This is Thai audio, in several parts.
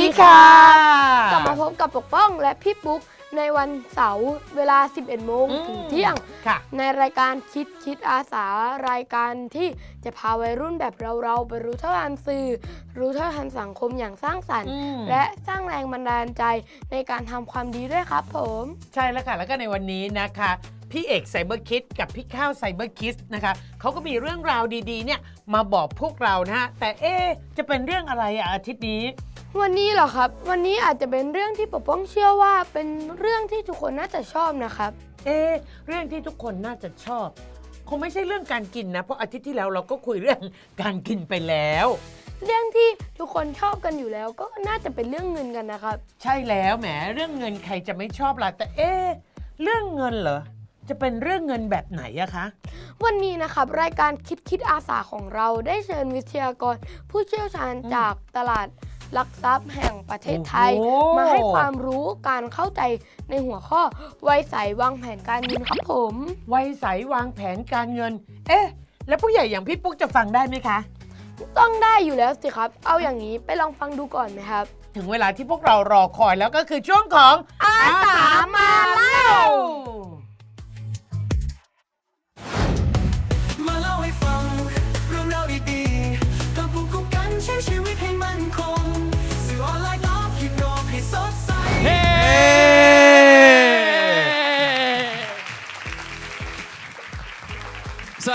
ดีค่ะ กลับมาพบกับปกป้องและพี่ปุ๊กในวันเสาร์เวลา 11 โมงอืมถึงเที่ยง ค่ะ ในรายการคิดคิดอาสารายการที่จะพาวัยรุ่นแบบเราๆไปรู้เท่าทันสื่อ รู้เท่าทันสังคมอย่างสร้างสรรค์ อืม และสร้างแรงบันดาลใจในการทำความดีด้วยครับผม ใช่แล้วค่ะ แล้วก็ในวันนี้นะคะ พี่เอกไซเบอร์คิดกับพี่ข้าวไซเบอร์คิดนะคะเขาก็มีเรื่องราวดีๆเนี่ยมาบอกพวกเรานะฮะ แต่เอ๊ะจะเป็นเรื่องอะไรอะอาทิตย์นี้ วันนี้เหรอครับ วันนี้อาจจะเป็นเรื่องที่ปกป้องเชื่อว่าเป็นเรื่องที่ทุกคนน่าจะชอบนะครับ เอ๊ะเรื่องที่ทุกคนน่าจะชอบ คงไม่ใช่เรื่องการกินนะ เพราะอาทิตย์ที่แล้วเราก็คุยเรื่องการกินไปแล้ว เรื่องที่ทุกคนชอบกันอยู่แล้วก็น่าจะเป็นเรื่องเงินกันนะครับ ใช่แล้วแหมเรื่องเงินใครจะไม่ชอบล่ะแต่เอ๊ะเรื่องเงินเหรอจะเป็นเรื่องเงินแบบไหนอะคะ วันนี้นะครับรายการคิดคิดอาสาของเราได้เชิญวิทยากร ผู้เชี่ยวชาญจากตลาด หลักทรัพย์แห่งประเทศไทย โอ้โห มาให้ความรู้การเข้าใจในหัวข้อวัยใสวางแผนการเงินครับผม วัยใสวางแผนการเงิน เอ๊ะ แล้วผู้ใหญ่อย่างพี่ปุ๊กจะฟังได้ไหมคะ ต้องได้อยู่แล้วสิครับ เอาอย่างนี้ไปลองฟังดูก่อนไหมครับ ถึงเวลาที่พวกเรารอคอยแล้วก็คือช่วงของ อาสามาเล่ามา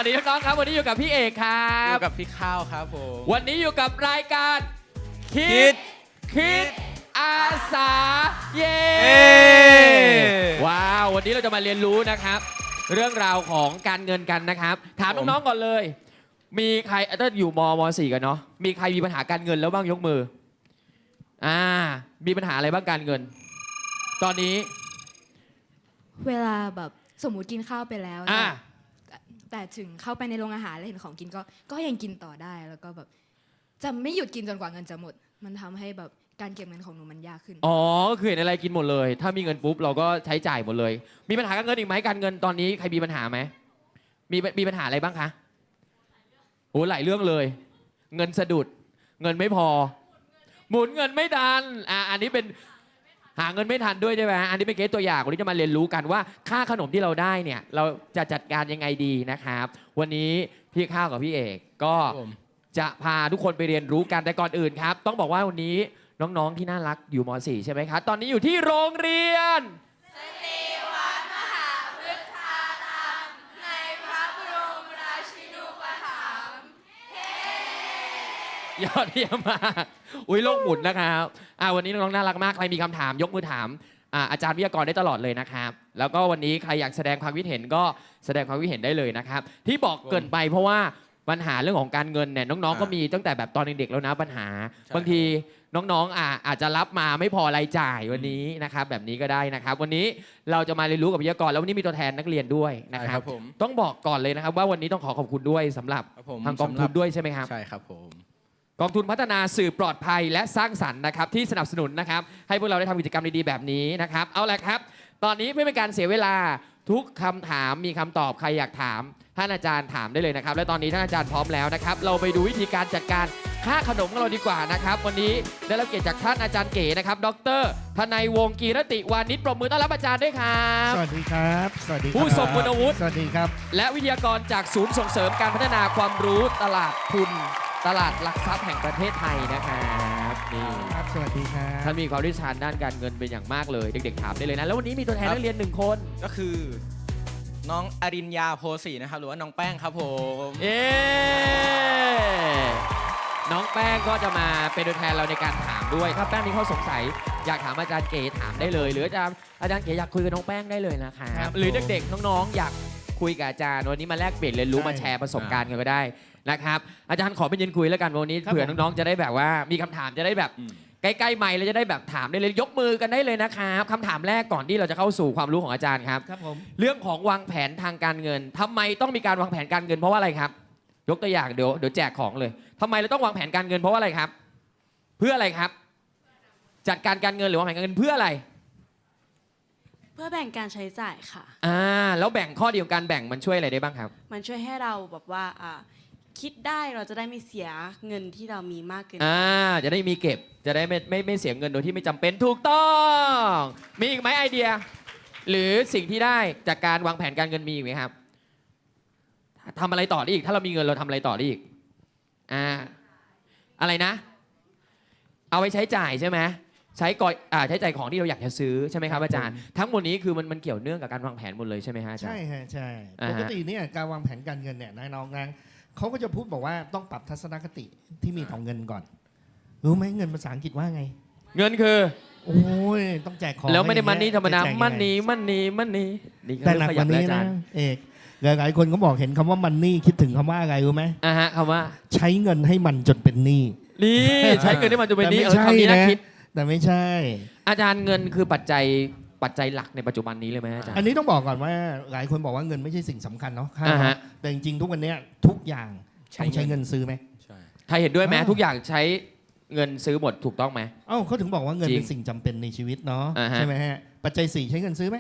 วัสดีน้องๆครับ วันนี้อยู่กับพี่เอกครัอบ ยู่กับพี่ข้าวครับผม วันนี้อยู่กับรายการคิคิดดคิดอาสาเย้เย้ ว้าว วันนี้เราจะมาเรียนรู้นะครับ เรื่องราวของการเงินกันนะครับ ถามน้องๆก่อนเลย มีใครถ้าอยู่มมสี่กันเนาะมีใครมีปัญหาการเงินแล้วบ้างยกมืออ่ามีปัญหาอะไรบ้างการเงิน ตอนนี้เวลาแบบสมมุติกินข้าวไปแล้วอ่า แต่ถึงเข้าไปในโรงอาหารแล้วเห็นของกินก็ก็ยังกินต่อได้แล้วก็แบบจะไม่หยุดกินจนกว่าเงินจะหมด มันทำให้แบบการเก็บเงินของหนูมันยากขึ้น อ๋อคือเห็นอะไรกินหมดเลย ถ้ามีเงินปุ๊บเราก็ใช้จ่ายหมดเลย มีปัญหาการเงินอีกไหมการเงินตอนนี้ใครมีปัญหาไหมมีมีปัญหาอะไรบ้างคะโอ้หลายเรื่องเลย เงินสะดุด เงินไม่พอ หมุนเงินไม่ทันอ่าอันนี้เป็น หาเงินไม่ทันด้วยใช่ไหมอันนี้เป็นเคสตัวอย่างวันนี้จะมาเรียนรู้กันว่าค่าขนมที่เราได้เนี่ยเราจะจัดการยังไงดีนะครับ วันนี้พี่ข้าวกับพี่เอกก็ผมจะพาทุกคนไปเรียนรู้กันแต่ก่อนอื่นครับ ต้องบอกว่าวันนี้น้องๆที่น่ารักอยู่ม .4 ใช่ไหมครับตอนนี้อยู่ที่โรงเรียน ยอดเยี่ยมมากอุ้ยโลกหมุนนะครับอ่าวันนี้น้องๆน่ารักมากใครมีคำถามยกมือถามอ่าอาจารย์วิทยากรได้ตลอดเลยนะครับแล้วก็วันนี้ใครอยากแสดงความคิดเห็นก็แสดงความคิดเห็นได้เลยนะครับ ที่บอกเกรินไปเพราะว่าปัญหาเรื่องของการเงินเนี่ยน้องๆก็มีตั้งแต่แบบตอนเด็กๆแล้วนะปัญหา บางทีน้องๆอ่าอาจจะรับมาไม่พอรายจ่ายวันนี้นะครับแบบนี้ก็ได้นะครับ วันนี้เราจะมาเรียนรู้กับวิทยากรแล้ววันนี้มีตัวแทนนักเรียนด้วยนะใช่คครัรับ บผม ต้องบอกก่อนเลยนะครับว่าวันนี้ต้องขอขอบคุณด้วยสำหรับครับผมทางกองทุสำหรันบด้วยใช่ไหมครับ ใช่ครับผม กองทุนพัฒนาสื่อปลอดภัยและสร้างสรรค์นะครับที่สนับสนุนนะครับให้พวกเราได้ทำกิจกรรมดีๆแบบนี้นะครับเอาละครับ ตอนนี้ไม่เป็นการเสียเวลาทุกคำถามมีคำตอบใครอยากถาม ท่านอาจารย์ถามได้เลยนะครับ และตอนนี้ท่านอาจารย์พร้อมแล้วนะครับ เราไปดูวิธีการจัดการค่าขนมของเราดีกว่านะครับ วันนี้ได้รับเกียรติจากท่านอาจารย์เก๋นะครับ ดรทนายวงศ์กีรติวานิชปรบมือต้อนรับอาจารย์ด้วยครับ สวัสดีครับ สวัสดีครับผู้ทรงคุณวุฒิ สวัสดีครับ และวิทยากรจากศูนย์ส่งเสริมการพัฒนาความรู้ตลาดทุน ตลาดหลักทรัพย์แห่งประเทศไทยนะครับนี่ครับ สวัสดีครับท่านมีความรู้ชาญด้านการเงินเป็นอย่างมากเลย เด็กๆถามได้เลยนะ แล้ววันนี้มีตัวแทนครับนักเรียนหนึ่งคน ก็คือ น้องอรินยาโพสีนะครับ หรือว่าน้องแป้งครับผมเอ๊น้องแป้งก็จะมาเป็นตัวแทนเราในการถามด้วย ถ้าแป้งมีข้อสงสัยอยากถามอาจารย์เก๋ถามได้เลย หรืออาจารย์อาจารย์เก๋อยากคุยกับน้องแป้งได้เลยนะคครัรับบหรือผมเด็กๆน้องๆอยากคุยกับอาจารย์วันนี้มาแลกเปลี่ยนเรียนรู้ใช่มาแชร์ประสบการณ์กันก็ได้นะครับอาจารย์ขอเป็นยืนคุยแล้วกันวันนี้ครับเผื่อผมน้องๆจะได้แบบว่ามีคำถามจะได้แบบอืม ใกล้ๆไมค์แล้วจะได้แบบถามได้เลยยกมือกันได้เลยนะครับคำถามแรกก่อนที่เราจะเข้าสู่ความรู้ของอาจารย์ครับ ครับผมเรื่องของวางแผนทางการเงินทำไมต้องมีการวางแผนการเงินเพราะว่าอะไรครับ ยกตัวอย่างเดี๋ยวเดี๋ยวแจกของเลยทำไมเราต้องวางแผนการเงินเพราะว่าอะไรครับ เพื่ออะไรครับ จัดการการเงินหรือวางแผนการเงินเพื่ออะไรพื่อแบ่งการใช้จ่ายค่ะ อ่าแล้วแบ่งข้อดีของการแบ่งมันช่วยอะไรได้บ้างครับ มันช่วยให้เราแบบว่าอ่า คิดได้เราจะได้ไม่เสียเงินที่เรามีมากเกินไปอ่าจะได้มีเก็บจะได้ไม่ไม่ไม่เสียเงินโดยที่ไม่จำเป็นถูกต้อง มีอีกไหมไอเดีย หรือสิ่งที่ได้จากการวางแผนการเงินมีอีกไหมครับทำอะไรต่อได้อีก ถ้าเรามีเงินเราทำอะไรต่อได้อีกอ่าอะไรนะ เอาไว้ใช้จ่ายใช่ไหมใช้ก่อยอ่าใช้จ่ายของที่เราอยากจะซื้อใช่ไหมครับอาจารย์ทั้งหมดนี้คือมันมันเกี่ยวเนื่องกับการวางแผนหมดเลยใช่ไหมฮะอาจารใช่ย์ ฮะใช่ อ่าปฮะกติเนี่ยการวางแผนการเงินเนี่ยนะน้องนะ เขาก็จะพูดบอกว่าต้องปรับทัศนคติที่มีต่อเงินก่อน รู้ไหมเงินภาษาอังกฤษว่าไง เงินคือ โอ้ยต้องแจกของแล้วไม่ได้อะมันรนี่เงี้ยธรรมดาจะแจกยังไงมันนี่มันนี่มันนี่นี่แต่หนักเริ่มกว่านี้ขยับแล้วอาจานะรย์เอกหลายๆคนก็บอกเห็นคำว่ามันนี่คิดถึงคำว่าอะไรรู้ไหมอ่าฮะคำว่า ใช้เงินให้มันจนเป็นหนี้นี่ใช้เงินที่มันจะเป็นหนี้แต่เอไม่อคำนี้ใช่น่านะคิดแต่ไม่ใช่ อาจารย์เงินคือปัจจัย ปัจจัยหลักในปัจจุบันนี้เลยไหมอาจารย์ อันนี้ต้องบอกก่อนว่าหลายคนบอกว่าเงินไม่ใช่สิ่งสำคัญเนาะค่าอ่าฮะ แต่จริงๆทุกวันเนี้ยทุกอย่างต้องใช้เงินซื้อไหมใครเห็นด้วยไหมอ่า ทุกอย่างใช้เงินซื้อหมดถูกต้องไหม เอ้าเขาถึงบอกว่าเงินจริงเป็นสิ่งจำเป็นในชีวิตเนาะอ่าฮะ ใช่ไหมฮะปัจจัยสี่ใช้เงินซื้อไหม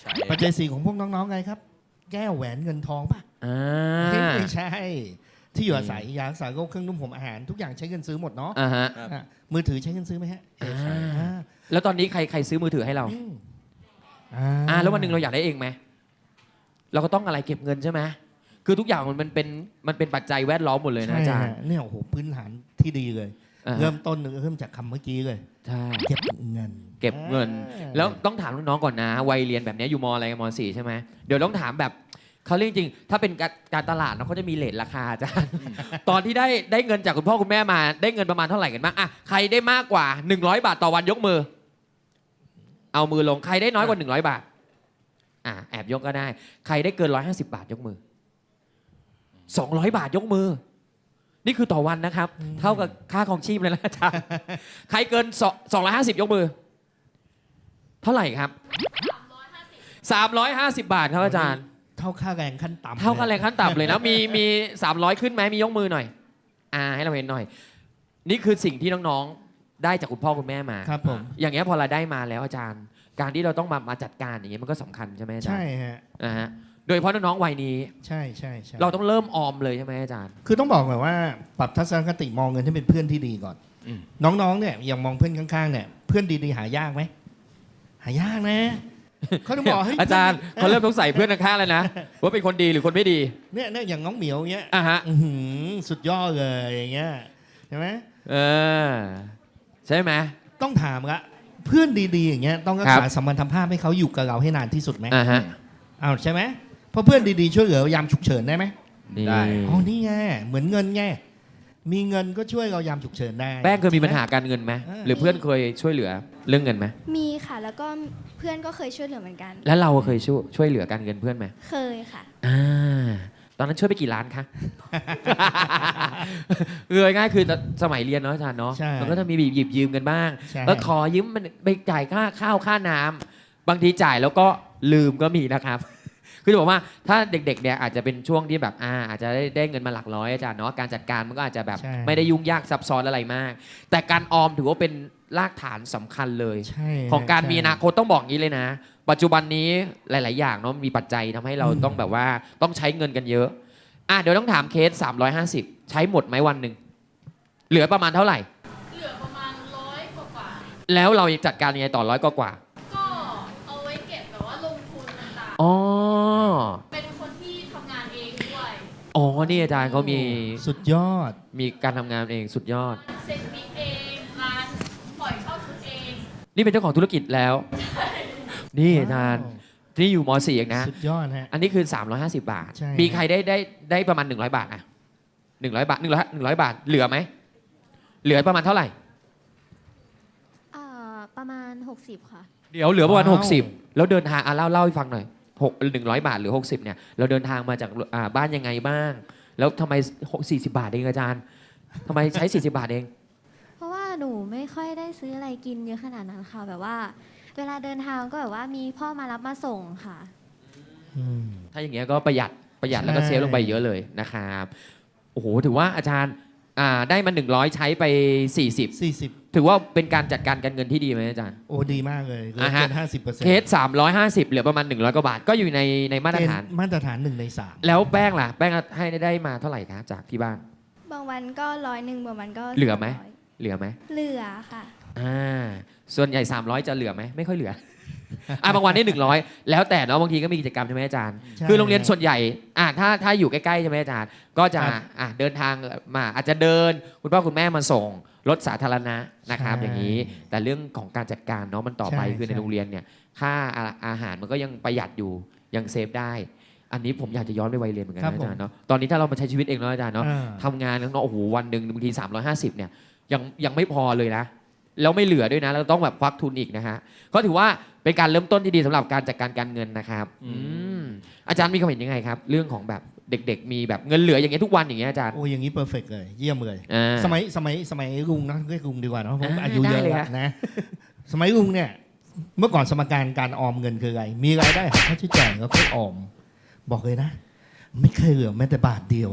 ใช่ ปัจจัยสี่ของพวกน้องๆไงครับ แก้วแหวนเงินทองป่ะอ่าไม่ใช่ ที่อยู่อาศัยยารักษาโรคเครื่องนุ่มผมอาหารทุกอย่างใช้เงินซื้อหมดเนาะอ่าฮะ อะมือถือใช้เงินซื้อไหมฮะอ่า อ่า แล้วตอนนี้ใครใครซื้อมือถือให้เราอืมอ่าแล้ววันหนึ่งเราอยากได้เองไหม เราก็ต้องอะไรเก็บเงินใช่ไหมคือทุกอย่างมันเป็นมันเป็นปัจจัยแวดล้อมหมดเลยนะอาจารย์ใช่ฮะเนี่ยโอ้โหพื้นฐานที่ดีเลยอ่าฮะเริ่มต้นเริ่มจากคำเมื่อกี้เลยใช่เก็บเงิน เก็บเงินอ่าแล้วต้องถามน้องๆก่อนนะ วัยเรียนแบบนี้อยู่มอะไรมสี่ใช่ไหมเดี๋ยวต้องถามแบบเขาเรียกจริงๆถ้าเป็นการการตลาดเนาะเขาจะมีเลทราคาอาจารย์ตอนที่ได้ได้เงินจากคุณพ่อคุณแม่มา ได้เงินประมาณเท่าไหร่กันบ้างอะใครได้มากกว่า 100 บาทต่อวันยกมือ เอามือลงใครได้น้อยกว่า 100 บาทอะแอบยกก็ได้ ใครได้เกิน 150 บาทยกมือ 200 บาทยกมือ นี่คือต่อวันนะครับ เท่ากับค่าของชีพเลยนะอาจารย์ใครเกิน 250 ยกมือ เท่าไหร่ครับ 350 บาทครับอาจารย์ เท่าค่าแรงขั้นต่ำเท่ากันแรงขั้นต่ำเลยนะมีมี300 ขึ้นไหมมียกมือหน่อย อ่าให้เราเห็นหน่อย นี่คือสิ่งที่น้องๆ ได้จากคุณพ่อคุณแม่มา ครับผม อย่างเงี้ยพอเราได้มาแล้วอาจารย์ การที่เราต้องมามาจัดการอย่างเงี้ยมันก็สำคัญใช่ไหมอาจารใช่ย์ฮะ นะฮะโดยเฉพาะน้องๆวัยนี้ ใช่ใช่ใช่เราต้องเริ่มออมเลยใช่ไหมอาจารย์ คือต้องบอกแบบว่าปรับทัศนคติมองเงินให้เป็นเพื่อนที่ดีก่อน อืม น้องๆเนี่ยอย่างมองเพื่อนข้างๆเนี่ยเพื่อนดีๆหายากไหมหายากนะเขาต้องบอกให้อาจารย์เขาเริ่มสงสัยเพื่อนข้างๆแล้วนะว่าเป็นคนดีหรือคนไม่ดีเนี่ยเนี่ยอย่างน้องเหมียวเงี้ยอะฮะอื้อหือสุดยอดเลยอย่างเงี้ยใช่ไหม เออ ใช่ไหม ต้องถามละเพื่อนดีๆอย่างเงี้ยต้องรักครัษาบสัมพันธภาพให้เขาอยู่กับเราให้นานที่สุดไหมอ่าฮะ อ้าวใช่ไหมเพราะเพื่อนดีๆช่วยเหลือยามฉุกเฉินได้ไหมนี่ได้ อ๋อนี่ไงเหมือนเงินไงมีเงินก็ช่วยเรายามฉุกเฉินได้ แป้งเคยมีจริปัญไหาการเงินไหมเออ หรือเพื่อนเคยช่วยเหลือเรื่องเงินไหมมีค่ะ แล้วก็เพื่อนก็เคยช่วยเหลือเหมือนกัน แล้วเราเคยช่วยช่วยเหลือการเงินเพื่อนไหมเคยค่ะ อ่า ตอนนั้นช่วยไปกี่ล้านคะ เออง่ายคือสมัยเรียนเนาะอาจารย์เนาะใช่มันก็จะมีหยิบยืมกันบ้างใช่ แล้วขอยืมมันไปจ่ายค่าข้าวค่าน้ำบางทีจ่ายแล้วก็ลืมก็มีนะครับ คือจะบอกว่าถ้าเด็กๆเนี่ยอาจจะเป็นช่วงที่แบบอ่าอาจจะได้ได้เงินมาหลักร้อยอาจารย์เนาะการจัดการมันก็อาจจะแบบ ใช่ ไม่ได้ยุ่งยากซับซ้อนอะไรมาก แต่การออมถือว่าเป็นรากฐานสำคัญเลย ใช่ของการใช่มีอนาคตต้องบอกงี้เลยนะ ปัจจุบันนี้หลาย ๆ อย่างเนาะมีปัจจัยทำให้เราอืมต้องแบบว่าต้องใช้เงินกันเยอะ อะเดี๋ยวต้องถามเคส 350 ใช้หมดไหมวันหนึ่งเหลือประมาณเท่าไหร่ เหลือประมาณร้อยกว่าแล้วเราจัดการยังไงต่อร้อยกว่าๆก็เอาไว้เก็บแบบว่าลงทุนต่างๆอ๋อๆเป็นคนที่ทำงานเองด้วย อ๋อนี่อาจารย์เขามีสุดยอด มีการทำงานเองสุดยอด เซ็นบิ๊กเองร้านปล่อยเช่าชุดเอง นี่เป็นเจ้าของธุรกิจแล้ว นี่อาจารย์นี่อยู่ม .4 เองนะ สุดยอดฮะ อันนี้คือ 350 บาท ใช่ มีใครได้ได้ได้ประมาณ 100 บาทอะ100 บาท100 100 บาท เหลือไหม เหลือประมาณเท่าไหร่อ่าประมาณ 60 ค่ะ เดี๋ยวเหลือประมาณ ว้าว 60 แล้วเดินทางอะเล่าเล่าให้ฟังหน่อยหกหนึ่งร้อยบาทหรือ 60เนี่ย เราเดินทางมาจากอ่าบ้านยังไงบ้าง แล้วทำไม40 บาทเองอาจารย์ทำไมใช้ 40 บาทเอง เพราะว่าหนูไม่ค่อยได้ซื้ออะไรกินเยอะขนาดนั้นค่ะ แบบว่า เวลาเดินทางก็แบบว่ามีพ่อมารับมาส่งค่ะ อืม ถ้าอย่างเงี้ยก็ประหยัดประหยัดแล้วก็ใช่ เซฟลงไปเยอะเลยนะครับโอ้โหถือว่าอาจารย์อ่าได้มา 100 ใช้ไป40 40 ถือว่าเป็นการจัดการการเงินที่ดีไหมอาจารย์ โอ้ดีมากเลยเกิอ่าฮะนห้าสิบเปอร์เซ็นต์เคส350 เหลือประมาณ 100 กว่าบาท ก็อยู่ในในมาตรฐานมาตรฐานหนึ่งในสามแล้วแป้งล่ะ แป้งให้ได้มาเท่าไหร่คะจากที่บ้าน บางวันก็ร้อยหนึ่งบางวันก็เหลือไหม สงร้ยเหลือไหม เหลือค่ะ อ่าส่วนใหญ่ 300 จะเหลือไหมไม่ค่อยเหลือ อะบางวันได้100 แล้วแต่เนาะบางทีก็มีกิจกรรมใช่ไหมอาจารย์ ใช่ คือโรงเรียนส่วนใหญ่อะถ้าถ้าอยู่ใกล้ๆใช่ไหมอาจารย์ ก็จะครับอะเดินทางมาอาจจะเดิน คุณพ่อคุณแม่มาส่งรถสาธารณะนะครับใช่อย่างนี้ แต่เรื่องของการจัดการเนาะมันต่อไปใช่คือในใช่ โรงเรียนเนี่ยค่าอาอาหารมันก็ยังประหยัดอยู่ยังเซฟได้ อันนี้ผมอยากจะย้อนไปวัยเรียนเหมือนกันครับนะอาจารย์ผมเนาะตอนนี้ถ้าเรามาใช้ชีวิตเองเนาะอาจารย์เนาะ อ่า ทำงานแล้วเนาะโอ้โหวันหนึ่งบางที350เนี่ยยังยังไม่พอเลยนะ แล้วไม่เหลือด้วยนะ เราต้องแบบควักทุนอีกนะฮะก็ถือว่าเป็นการเริ่มต้นที่ดีสำหรับการจัดการการเงินนะครับอืมอาจารย์มีความเห็นยังไงครับ เรื่องของแบบเด็ก ๆ มีแบบเงินเหลืออย่างเงี้ยทุกวันอย่างเงี้ยอาจารย์โอ้อย่างนี้เพอร์เฟกเลย เยี่ยมเลย อ่า สมัยสมัยสมัยลุงนะเรียกลุงดีกว่าเนอะผมอ่าอายุเยอะได้เลยแล้วฮะ นะ สมัยลุงเนี่ย เมื่อก่อนสมการการออมเงินคืออะไร มีรายได้หักค่าใช้จ่ายแล้วค่อยออม บอกเลยนะ ไม่เคยเหลือแม้แต่บาทเดียว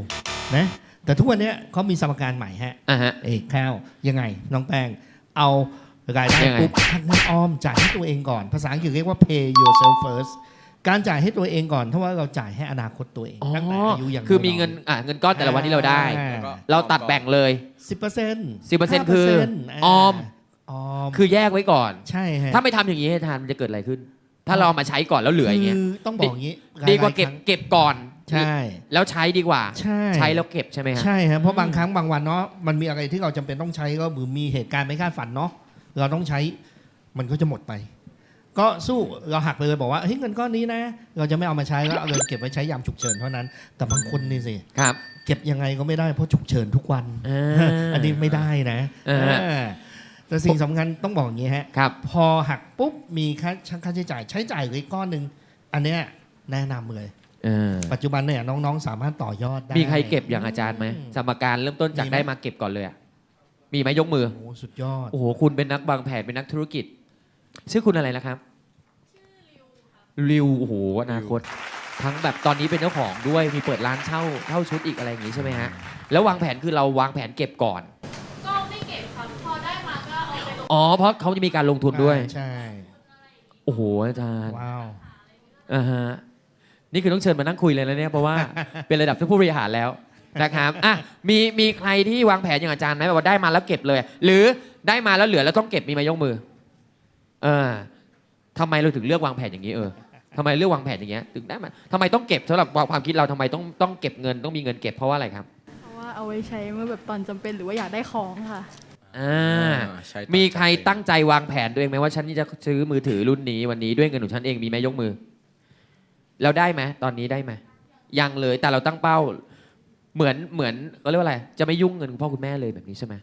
นะ แต่ทุกวันเนี้ยเขามีสมการใหม่ฮะ อ่าฮะ เอกข้าวยังไงน้องแป้ง เอารายได้ยังไง ปุ๊บหักเงินออมจ่ายให้ตัวเองก่อน ภาษาอังกฤษเรียกว่า pay yourself first การจ่ายให้ตัวเองก่อนเพราะว่าเราจ่ายให้อนาคตตัวเองอ๋อตั้งแต่อายุยังคือมีเงินอะเงินก้อนแต่ละวันที่เราได้ แล้วก็ เราตัดแบ่งเลย สิบเปอร์เซ็นต์10%คือออม ออมคือแยกไว้ก่อน ใช่ฮะถ้าไม่ทำอย่างนี้อาจารย์มันจะเกิดอะไรขึ้น ถ้าเราเอามาใช้ก่อนแล้วเหลืออย่างเงี้ย คือต้องบอกอย่างนี้ดีกว่าเก็บหลยๆครั้ง เก็บก่อน ใช่ แล้วใช้ดีกว่า ใช่ ใช้แล้วเก็บใช่ไหมฮะใช่ฮะเพราะบางครั้งบางวันเนาะมันมีอะไรที่เราจำเป็นต้องใช้ก็หรือมีเหตุการณ์ไม่คาดฝันเนาะเราต้องใช้มันก็จะหมดไป ก็สู้เราหักไปเลยบอกว่าเฮ้ยเงินก้อนนี้นะ เราจะไม่เอามาใช้แล้วเอาเงินเก็บไว้ใช้ยามฉุกเฉินเท่านั้น แต่บางคนนี่สิครับ เก็บยังไงก็ไม่ได้เพราะฉุกเฉินทุกวันอ่าอันนี้ไม่ได้นะอ่าฮะเออแต่สิ่งสำคัญต้องบอกอย่างนี้ฮะครับพอหักปุ๊บมีค่าค่าใช้จ่ายใช้จ่ายอีกก้อนหนึ่งอันเนี้ยแนะนำเลย เออปัจจุบันเนี่ยน้องๆ สามารถต่อยอดได้ มีใครเก็บอย่างอาจารย์ไหมสมการเริ่มต้นจากมีไหม ได้มาเก็บก่อนเลยอะมีไหมยกมือ โอ้โหสุดยอด โอ้โห คุณเป็นนักวางแผนเป็นนักธุรกิจ ชื่อคุณอะไรนะครับริวโอ้โหอนาคต ทั้งแบบตอนนี้เป็นเจ้าของด้วย มีเปิดร้านเช่าเช่าชุดอีกอะไรอย่างงี้ใช่ไหมฮะ แล้ววางแผนคือเราวางแผนเก็บก่อน ก็ไม่เก็บครับพอได้มาก็เอาไปลงอ๋อ เพราะเขาจะมีการลงทุนด้วย ใช่ โอ้โห อาจารย์ว้าว อ่าฮะ นี่คือต้องเชิญมานั่งคุยเลยนะเนี่ยเพราะว่า เป็นระดับที่ผู้บริหารแล้วนะครับอะมีมีใครที่วางแผนอย่างอาจารย์ไหมแบบว่าได้มาแล้วเก็บเลย หรือได้มาแล้วเหลือแล้วต้องเก็บมีไหมยกมือ เออทำไมเราถึงเลือกวางแผนอย่างนี้เออทำไมเลือกวางแผนอย่างเงี้ยถึงได้มาทำไมต้องเก็บสำหรับความคิดเราทำไมต้องต้องเก็บเงินต้องมีเงินเก็บเพราะว่าอะไรครับเพราะว่าเอาไว้ใช้เมื่อแบบตอนจำเป็นหรือว่าอยากได้ของค่ะอ่าใช้ตามีใครจำเป็นตั้งใจวางแผนด้วยไหมว่าฉันจะซื้อมือถือรุ่นนี้วันนี้ด้วยเงินของฉันเองมีไหมยกมือ เราได้ไหมตอนนี้ได้ไหมยังเลยแต่เราตั้งเป้า เหมือนเหมือนเขาเรียกว่าอะไร จะไม่ยุ่งเงินคุณพ่อคุณแม่เลยแบบนี้ใช่ไหม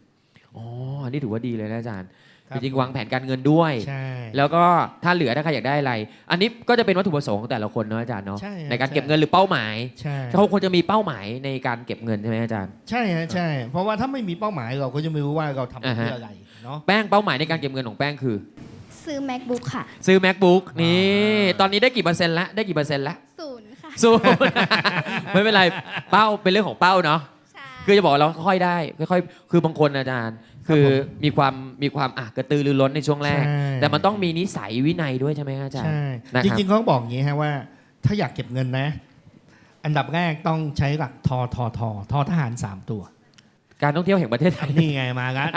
อ๋ออันนี้ถือว่าดีเลยนะอาจารย์ครับจริงๆวางแผนการเงินด้วยใช่แล้วก็ถ้าเหลือถ้าใครอยากได้อะไร อันนี้ก็จะเป็นวัตถุประสงค์ของแต่ละคนเนาะอาจารย์เนาะใช่ฮะในการใช่เก็บเงินหรือเป้าหมายใช่เขาควรจะมีเป้าหมายในการเก็บเงินใช่ไหมอาจารย์ ใช่ฮะใช่ เพราะว่าถ้าไม่มีเป้าหมายเราก็จะไม่รู้ว่าเราทำไปอ่าฮะเพื่ออะไรเนาะ แป้งเป้าหมายในการเก็บเงินของแป้งคือ ซื้อ macbook ค่ะซื้อ macbook นี่ตอนนี้ได้กี่เปอร์เซ็นต์ละได้กี่เปอร์เซ็นต์ละศูนย์ค่ะสู้ ไม่เป็นไรเป้าเป็นเรื่องของเป้าเนาะ ใช่คือจะบอกว่าเราค่อยๆได้ค่อยๆคือบางคนอาจารย์ คือมีความมีความอะกระตือรือร้นในช่วงแรก ใช่ แต่มันต้องมีนิสัยวินัยด้วยใช่ไหมครับอาจารย์ ใช่ นะจครับริงๆเขาบอกอย่างนี้ฮะว่า ถ้าอยากเก็บเงินนะ อันดับแรกต้องใช้หลักทอทอทอทอทหารสามตัว การท่องเที่ยวแห่งประเทศไทยนี่ไงมาแล้ว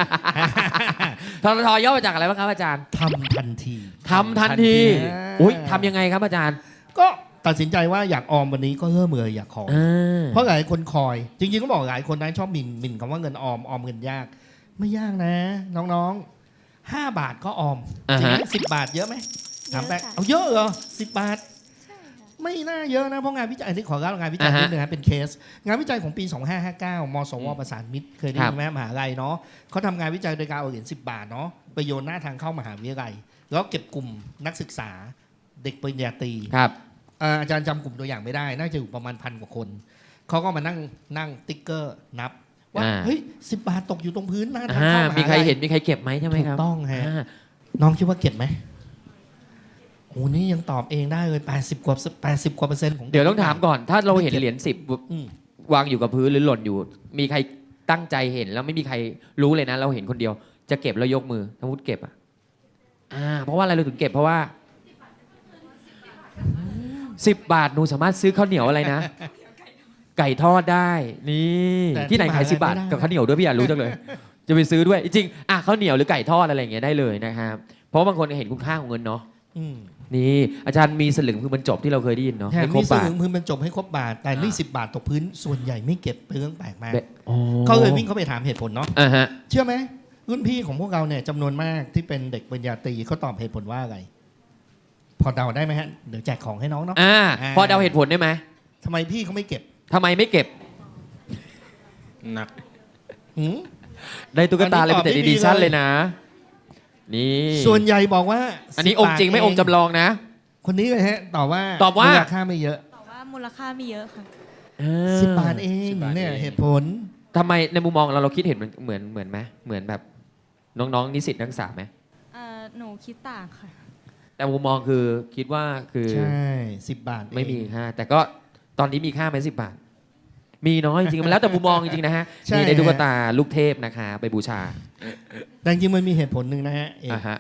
ทรทย่อมาจากอะไรบ้างครับอาจารย์ทำทันที ทำทันทีอ่าอุ้ยทำยังไงครับอาจารย์ก็ตัดสินใจว่าอยากออมวันนี้ก็เริ่มเลยอยากขอ อ่าเพราะหลายคนคอย จริงๆก็บอกหลายคนนะชอบหมิ่นหมิ่นคำว่าเงินออมออมเงินยาก ไม่ยากนะ น้องๆห้าบาทก็ออมอ่าจริงฮะไหมสิบบาทเยอะไหมถามแปะเยอะค่ะ เอาเยอะเหรอสิบบาท ไม่น่าเยอะนะเพราะงานวิจัยอันนี้ขอเล่างานวิจัยอ่าฮะนิดนึงนะเป็นเคส งานวิจัยของปี 2559 มสวอืมประสานมิตรเคยได้ครัยิบนไหมมหาลัยเนาะเขาทำงานวิจัยโดยการเอาเหรียญ10 บาทเนาะไปโยนหน้าทางเข้ามหาวิทยาลัย แล้วเก็บกลุ่มนักศึกษาเด็กปริญญาตรีครับเอ่ออาจารย์จำกลุ่มตัวอย่างไม่ได้ น่าจะอยู่ประมาณพันกว่าคนเขาก็มานั่งนั่งติ๊กเกอร์นับว่าอ่าเฮ้ยสิบาทตกอยู่ตรงพื้นหน้าทางอ่าเข้ามหามีใครลัยเห็นมีใครเก็บไหมใช่ไหมครับถูกต้องฮะาน้องคิดว่าเก็บไหม โอ้นี่ยังตอบเองได้เลย80กว่า80กว่าเปอร์เซ็นต์ของเดี๋ยวต้องถามก่อน ถ้าเราเห็นเหรียญสิบอืมวางอยู่กับพื้นหรือหล่นอยู่ มีใครตั้งใจเห็นแล้วไม่มีใครรู้เลยนะ เราเห็นคนเดียว จะเก็บแล้วยกมือถ้าพูดเก็บอะอ่า เพราะว่าอะไรเราถึงเก็บเพราะว่าสิบบาทหนูสามารถซื้อข้าวเหนียวอะไรนะ ไก่ทอดได้นี่แต่ที่ไหนขายที่สิบบาทมหาลัยไม่ได้ กับข้าวเหนียวด้วยพี่อยากรู้จังเลย จะไปซื้อด้วยจริงๆอะข้าวเหนียวหรือไก่ทอดอะไรอย่างเงี้ยได้เลยนะครับเพราะบางคนเห็นคุณค่าของเงินเนาะ อืม นี่อาจารย์มีสลึงพึงบรรจบที่เราเคยได้ยินเนาะแถมให้ครมีบสบาท ลึงพึงบรรจบให้ครบบาท แต่นี่สิบาทตกพื้น ส่วนใหญ่ไม่เก็บเป็นเรื่องแปลกมาก เบะโอ้เขาเลยวิ่งเข้าไปถามเหตุผลเนาะ อ่าฮะ เชื่อไหมรุ่นพี่ของพวกเราเนี่ยจำนวนมากที่เป็นเด็กปริญญาตรีเขาตอบเหตุผลว่าอะไร พอเดาได้ไหมฮะ เดี๋ยวแจกของให้น้องเนาะ อ่า อ่า พอเดาเหตุผลได้ไหมทำไมพี่เขาไม่เก็บทำไมไม่เก็บ หนัก หืม ได้ตุ๊กตาอัเลยนนี้เป็นตอบแต่ไม่ดีดีชั่นเลยเลยนะ นี่ส่วนใหญ่บอกว่าอันนี้10องค์จริงไม่บาทองค์จำลองนะ คนนี้เลยฮะตอบว่าตอบว่า มูลค่าไม่เยอะบอกว่ามูลค่าไม่เยอะค่ะสิบบาทเอง10บาทเนี่ยเองเหตุผล ทำไมในมุมมองเราเราคิดเห็นมันเหมือนเหมือนไหมเหมือนแบบน้องๆนิสิตนักศึกษาไหมเอ่อหนูคิดต่างค่ะ แต่มุมมองคือคิดว่าคือใช่สิบบาทเอง ไม่มีค่าแต่ก็ตอนนี้มีค่าไหมสิบบาท มีน้อยจริงๆมันแล้วแต่มุมมองจริงๆนะฮะใช่ มีในตุ๊กฮะตาลูกเทพนะคะ ไปบูชาแต่จริงๆมันมีเหตุผลหนึ่งนะฮะเอกอ่าฮะ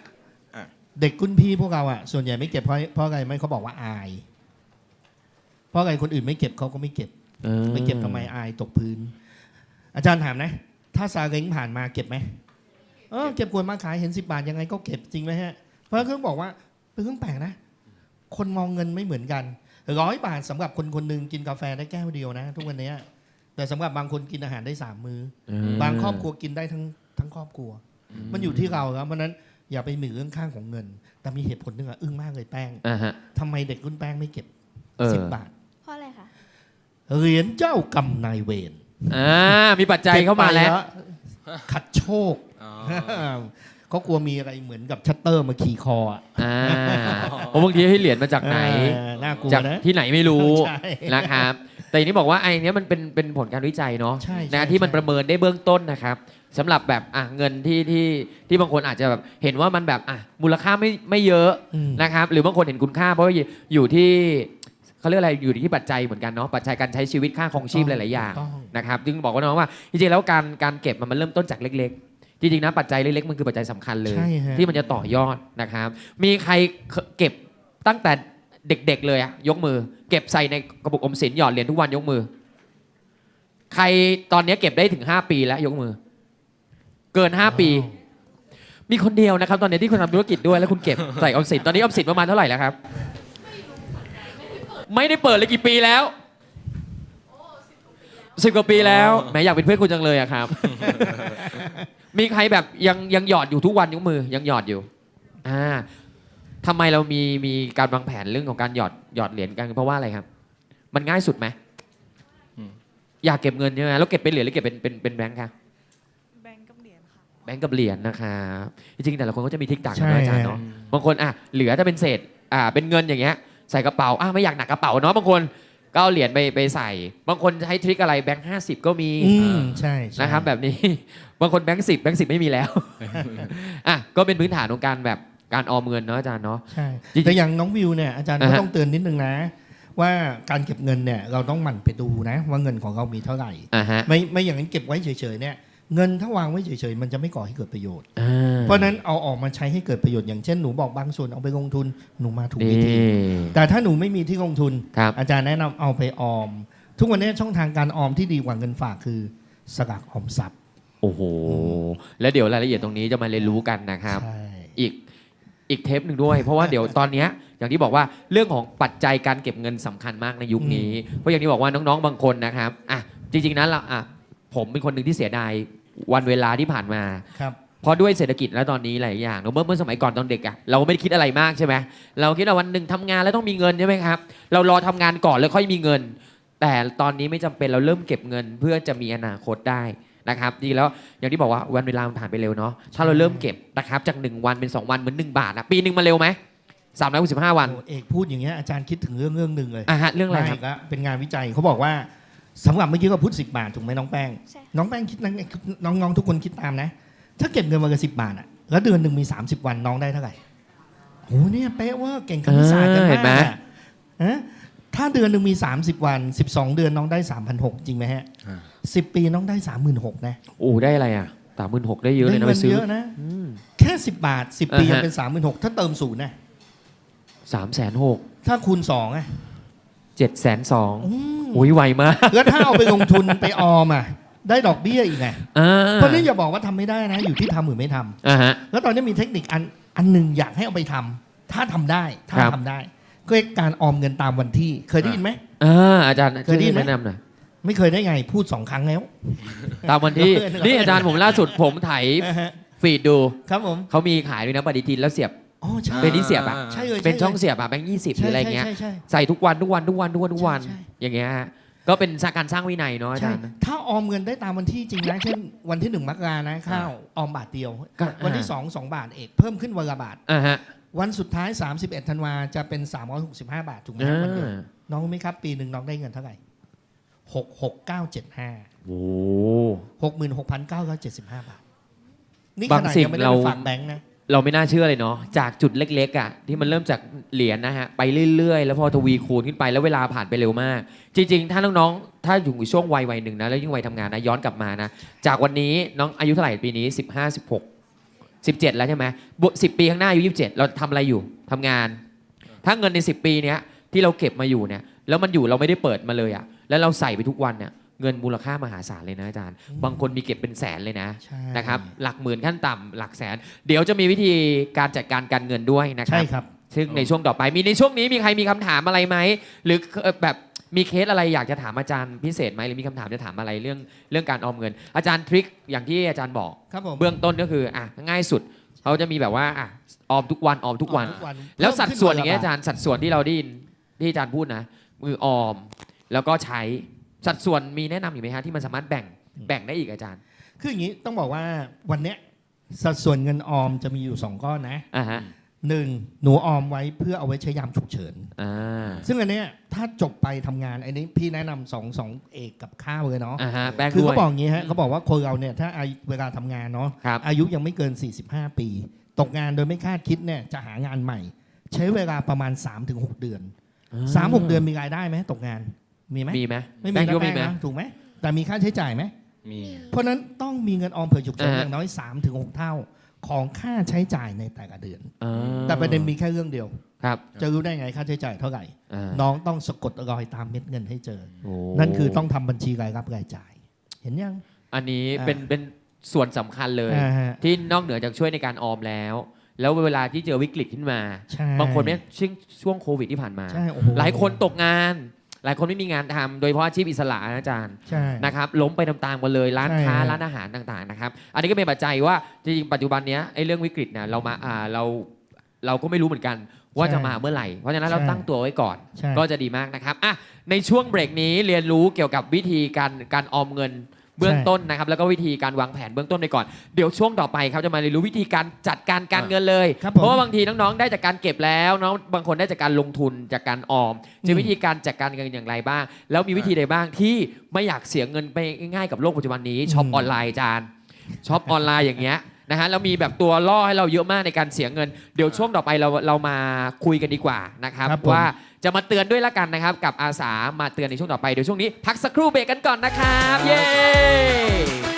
เด็กรุ่นพี่พวกเราอะส่วนใหญ่ไม่เก็บเพราะเพราะอะไรไม่เขาบอกว่าอาย เพราะอะไรคนอื่นไม่เก็บเขาก็ไม่เก็บออไม่เก็บทำไมอายตกพื้น อาจารย์ถามนะ ถ้าซาเล้งผ่านมาเก็บไหมเออเก็บกวนมาขายเห็นสิบาทยังไงก็เก็บจริงไหมฮะ เพราะเครื่องบอกว่าเป็นเครื่องแปลกนะ คนมองเงินไม่เหมือนกัน ร้อยบาทสำหรับคนคนหนึ่งกินกาแฟได้แก้วเดียวนะ ทุกวันเนี้ยแต่สำหรับบางคนกินอาหารได้สามมืออืมบางครอบครัวกินได้ทั้งทั้งครอบครัว มันอยู่ที่เราครับเพราะฉะนั้นอย่าไปหมิ่นเรื่องข้างของเงิน แต่มีเหตุผลหนึ่งอะอึ้งมากเลยแป้งอ่าฮะทำไมเด็กรุ่นแป้งไม่เก็บเออสิบบาทเพราะอะไรคะเหรียญเจ้ากรรมนายเวรอ่ามีปัจจัยเข้ามาแล้วก็บไปขัดโชค เขากลัวมีอะไรเหมือนกับชัตเตอร์มาขี่คออะอ่าเพราะบางทีให้เหรียญมาจากไหน เออน่ากลัวจากนะ ที่ไหนไม่รู้ใช่นะครับ แต่อันนี้บอกว่าไอ้เนี้ยมันเป็นเป็นผลการวิจัยเนาะใช่ใช่นะที่มันใช่ ประเมินได้เบื้องต้นนะครับสำหรับแบบอะเงินที่ที่ที่บางคนอาจจะแบบเห็นว่ามันแบบอะมูลค่าไม่ไม่เยอะอืม นะครับ หรือบางคนเห็นคุณค่าเพราะว่าอยู่ที่เขาเรียกอะไรอยู่ที่ปัจจัยเหมือนกันเนาะปัจจัยการใช้ชีวิตค่าของชีพหลายๆอย่างถูกต้อง นะครับ จึงบอกว่าน้องว่าจริงๆแล้วการการเก็บมันมันเริ่มต้นจากเล็ก ๆ จริงๆนะปัจจัยเล็กๆมันคือปัจจัยสำคัญเลย ใช่ฮะ ที่มันจะต่อยอดนะครับ มีใครเก็บตั้งแต่เด็กๆเลยอะยกมือ เก็บใส่ในกระปุกอมสินหยอดเหรียญทุกวันยกมือ ใครตอนนี้เก็บได้ถึง 5 ปีแล้วยกมือ เกิน 5 ปี มีคนเดียวนะครับ ตอนนี้ที่คุณทำธุรกิจด้วยแล้วคุณเก็บใส่ออมสินตอนนี้ออมสินประมาณเท่าไหร่แล้วครับ ไม่ได้เปิดเลยกี่ปีแล้วสิบกว่าปีแล้วแหมอยากเป็นเพื่อนคุณจังเลยอะครับ มีใครแบบยังยังหยอดอยู่ทุกวันยกมือยังหยอดอยู่อ่าทำไมเรามีมีการวางแผนเรื่องของการหยอดหยอดเหรียญกันเพราะว่าอะไรครับ มันง่ายสุดไหมอืมอยากเก็บเงินใช่ไหมแล้วเก็บเป็นเหรียญหรือเก็บเป็นเป็นเป็นแบงค์คะแบงก์กับเหรียญค่ะแบงค์กับเหรียญนะครับจริงๆแต่ละคนก็จะมีทริกต่างกันใช่นะอาจารย์เนาะบางคนอะเหลือถ้าเป็นเศษอ่าเป็นเงินอย่างเงี้ยใส่กระเป๋าอะไม่อยากหนักกระเป๋าเนาะบางคนก็เอาเหรียญไปไปใส่ บางคนใช้ทริคอะไรแบงค์ห้าสิบก็มีอืมใช่ใช่นะครับแบบนี้ บางคนแบงค์สิบแบงค์สิบไม่มีแล้ว อะก็เป็นพื้นฐานของการแบบการออมเงินเนาะอาจารย์เนาะ ใช่จริงๆแต่อย่างน้องวิวเนี่ยอาจารย์ก็อ่าฮะ ต้องเตือนนิดนึงนะ ว่าการเก็บเงินเนี่ยเราต้องหมั่นไปดูนะ ว่าเงินของเรามีเท่าไหร่ อ่าฮะไม่ไม่อย่างนั้นเก็บไว้เฉยๆเนี่ยเงินถ้าวางไว้เฉยๆมันจะไม่ก่อให้เกิดประโยชน์ อ่าเพราะฉะนั้นเอาออกมาใช้ให้เกิดประโยชน์อย่างเช่นหนูบอกบางส่วนเอาไปลงทุนหนูมาถูกนี่วิธี แต่ถ้าหนูไม่มีที่ลงทุน ครับ อาจารย์แนะนำเอาไปออม ทุกวันนี้ช่องทางการออมที่ดีกว่าเงินฝากคือสลากออมทรัพย์ โอ้โห แล้วเดี๋ยวรายละเอียดตรงนี้จะมาเรียนรู้กันนะครับใช่อีกอีกเทปหนึ่งด้วย เพราะว่าเดี๋ยวตอนเนี้ยอย่างที่บอกว่าเรื่องของปัจจัยการเก็บเงินสำคัญมากในยุคนี้ เพราะอย่างที่บอกว่าน้องๆบางคนนะครับอะจริงๆนั้นเราอะผมเป็นคนหนึ่งที่เสียดายวันเวลาที่ผ่านมาครับเพราะด้วยเศรษฐกิจแล้วตอนนี้หลายอย่างเนอะเมื่อเมื่อสมัยก่อนตอนเด็กอะเราไม่ได้คิดอะไรมากใช่ไหมเราคิดว่าวันหนึ่งทำงานแล้วต้องมีเงินใช่ไหมครับเรารอทำงานก่อนแล้วค่อยมีเงิน แต่ตอนนี้ไม่จำเป็นเราเริ่มเก็บเงินเพื่อจะมีอนาคตได้ นะครับดีแล้วอย่างที่บอกว่าวันเวลามันผ่านไปเร็วเนาะถ้าเราเริ่มเก็บนะครับจาก 1 วันเป็น 2 วันเหมือน1บาทอะปีหนึ่งมาเร็วไหมสามร้อยสิบห้าวันโอ้เอกพูดอย่างเงี้ยอาจารย์คิดถึงเรื่องเรื่องหนึ่งเลยอะฮะเรื่องอะไรครับม่ละเป็นงานวิจัยเขาบอกว่าสำหรับเมื่อกี้ก็พูดสิบาทถูกไหมน้องแป้งใช่น้องแป้งคิดนะน้องๆทุกคนคิดตามนะ ถ้าเก็บเงินวันละสิบบาทอะแล้วเดือนหนึ่งมี 30 วันน้องได้เท่าไหร่โหเนี่ยเป๊ะเว่าเก่งคณิตศาสตร์กันเออเห็มากนไหมอะฮะ ถ้าเดือนหนึ่งมี 30 วัน 12 เดือนน้องได้3,600จริงไหมฮะอ่า10ปีน้องได้36,000นะโอ้ได้อะไรอะสามหมื่นหกได้เยอะเลยนะได้ไปเงินซื้อเยอะนะมแค่ 10 บาท 10 ปีอ่าฮะยังเป็น 36,000ถ้าเติมศูนย์นะสามแสนหกถ้าคูณ2อะเจ็ดแสนสองอืมอุ้ยไวมากแล้วถ้าเอาไปลงทุนไปออมอะได้ดอกเบี้ยอีกไงอ่าเพราะฉะนั้นอย่าบอกว่าทำไม่ได้นะ อยู่ที่ทำหรือไม่ทำ อ่าฮะ แล้วตอนนี้มีเทคนิคอันอันหนึ่งอยากให้เอาไปทำถ้าทำได้ถ้าครับ ทำได้ ก็คือการออมเงินตามวันที่ เคยได้ยินไหมอ่าอาจารย์เคยได้ยินไหมแนะนำหน่อยไม่เคยได้ไงพูดสองครั้งแล้ว ตามวันที่เออนี่อาจารย์ผมล่าสุดผมไถอ่าฮะฟีดดูครับผมเขามีขายด้วยนะปฏิทินแล้วเสียบอ๋อใช่เป็นที่เสียบอะใช่เลยเป็นช่องใลยเสียบอะแบงค์ยี่สิบหรือใช่อะไรเงี้ยใช่ใช่ใส่ทุกวันทุกวันทุกวันทุกวันทุกวันใช่ใช่อย่างเงี้ยฮะก็เป็นการสร้างวินัยเนาะอาใช่จารย์นะถ้าออมเงินได้ตามวันที่จริงนะเช่นวันที่หนึ่งมกรานะข้าวออมบาทเดียวก็วันที่อ่าสองสองบาทเอกเพิ่มขึ้นวันละบาทอ่าฮะ วันสุดท้าย 31ธันวาจะเป็น 365 บาทถูกไหมอ่ครับวันเดียวาน้องรู้ไหมครับ ปีหนึ่งน้องได้เงินเท่าไหร่หกหกเก้าเจ็ดห้าโอ้หกหมื่นหกพันเก้าร้อยเจ็ดสิบห้าบาท นี่บาขงนาดสิ่งยังไม่ได้เราไปฝากแบงค์นะเราไม่น่าเชื่อเลยเนาะจากจุดเล็กๆอะที่มันเริ่มจากเหรียญนะฮะไปเรื่อยๆ แล้วพอทวีคูณขึ้นไปแล้วเวลาผ่านไปเร็วมาก จริงๆ ถ้าน้องๆ ถ้าอยู่ช่วงวัยวัยหนึ่งนะแล้วยิ่งวัยทำงานนะย้อนกลับมานะ จากวันนี้น้องอายุเท่าไหร่ปีนี้ 15 16 17 แล้วใช่ไหมบวก10ปีข้างหน้าอายุ27 เราทำอะไรอยู่ทำงาน ถ้าเงินใน 10 ปีเนี้ยที่เราเก็บมาอยู่เนี่ยแล้วมันอยู่เราไม่ได้เปิดมาเลยอะแล้วเราใส่ไปทุกวันเนี่ยเงินมูลค่ามหาศาลเลยนะอาจารย์ บางคนมีเก็บเป็นแสนเลยนะใช่นะครับหลักหมื่นขั้นต่ำหลักแสน เดี๋ยวจะมีวิธีการจัดการการเงินด้วยนะคใช่รับครับซึ่งในช่วงต่อไปมีในช่วงนี้มีใครมีคำถามอะไรไหมหรือเอ่อแบบ มีเคสอะไรอยากจะถามอาจารย์พิเศษไหมหรือมีคำถามจะถามอะไรเรื่องเรื่องการออมเงิน อาจารย์ทริคอย่างที่อาจารย์บอก ครับผมเบื้องต้นก็คืออะง่ายสุดเขาจะมีแบบว่าอะออมทุกวันออมทุกวันออมทุกวันแล้วสัดส่วนอย่างเงี้ยเพิ่อามขึ้นวันละบาทจารย์สัดส่วนที่เราได้ยินที่อาจารย์พูดนะมือออมแล้วก็ใช้สัดส่วนมีแนะนำอยู่ไหมฮะที่มันสามารถแบ่งแบ่งได้อีกอาจารย์คืออย่างนี้ต้องบอกว่าวันเนี้ยสัดส่วนเงินออมจะมีอยู่ 2 ก้อนนะอ่าฮะ หนึ่งหนูออมไว้เพื่อเอาไว้ใช้ยามฉุกเฉิน อ่า ซึ่งอันเนี้ยถ้าจบไปทำงานอันนี้พี่แนะนำสองสองเอกกับข้าวเลยเนาะอ่าฮะแป้งคือด้วเขาย บอกอย่างนี้ฮะเขาบอกว่าคนเราเนี่ยถ้าอายุเวลาทำงานเนาะครับ อายุยังไม่เกิน 45 ปี ตกงานโดยไม่คาดคิดเนี่ยจะหางานใหม่ ใช้เวลาประมาณ 3-6 เดือน 3-6 เดือนมีรายได้ไหมตกงานมีไหมมีไหมไม่มีแป้งนะคิดว่ามีแป้งไหมนะถูกไหมแต่มีค่าใช้จ่ายไหมมี เพราะฉะนั้นต้องมีเงินออมเผื่อฉุกเฉินอ่าฮะอย่างน้อย 3-6 เท่า ของค่าใช้จ่ายในแต่ละเดือน อ่าแต่ประเด็นมีแค่เรื่องเดียว ครับ จะรู้ได้ไงค่าใช้จ่ายเท่าไหร่ อ่า น้องต้องสะกดรอยตามเม็ดเงินให้เจอโอ้นั่นคือต้องทำบัญชีรายรับรายจ่าย เห็นยัง อันนี้อ่า เป็นเป็นส่วนสำคัญเลย อ่าฮะ ที่นอกเหนือจากช่วยในการออมแล้ว แล้วเวลาที่เจอวิกฤตขึ้นมา ใช่ บางคนเนี่ยช่วงช่วงโควิดที่ผ่านมา ใช่โอ้โห หลายคนตกงาน หลายคนไม่มีงานทำโดยเฉพาะอาชีพอิสระนะอาจารย์ ใช่ นะครับล้มไปตามๆกันเลยร้านใช่ค้าฮะร้านอาหารต่างๆนะครับ อันนี้ก็เป็นปัจจัยว่าจริงๆปัจจุบันเนี้ยไอ้เรื่องวิกฤตเนี่ยเรามาอ่าเราเราก็ไม่รู้เหมือนกัน ว่าจะมาเมื่อไหร่เพราะฉะนั้นเราใช่ ตั้งตัวไว้ก่อน ใช่ ก็จะดีมากนะครับอะในช่วงเบรกนี้เรียนรู้เกี่ยวกับวิธีการการออมเงิน เบื้องต้นนะครับแล้วก็วิธีการวางแผนเบื้องต้นไปก่อนเดี๋ยวช่วงต่อไปครับจะมาเรียนรู้วิธีการจัดการการเงินเลยครับเพผมราะว่าบางทีน้องๆได้จากการเก็บแล้วน้องบางคนได้จากการลงทุนจากการออมจะอืมวิธีการจัดการเงินอย่างไรบ้าง แล้วมีวิธีใดบ้างที่ไม่อยากเสียเงินไปง่ายๆกับโลกปัจจุบันนี้ช็อปออนไลน์อาจารย์ช็อปออนไลน์อย่างเงี้ยนะฮะแล้วมีแบบตัวล่อให้เราเยอะมากในการเสียเงิน เดี๋ยวช่วงต่อไปเราเรามาคุยกันดีกว่านะครับครับผมว่า จะมาเตือนด้วยละกันนะครับ กับอาสามาเตือนในช่วงต่อไปเดี๋ยวช่วงนี้พักสักครู่เบรกกันก่อนนะครับ เย้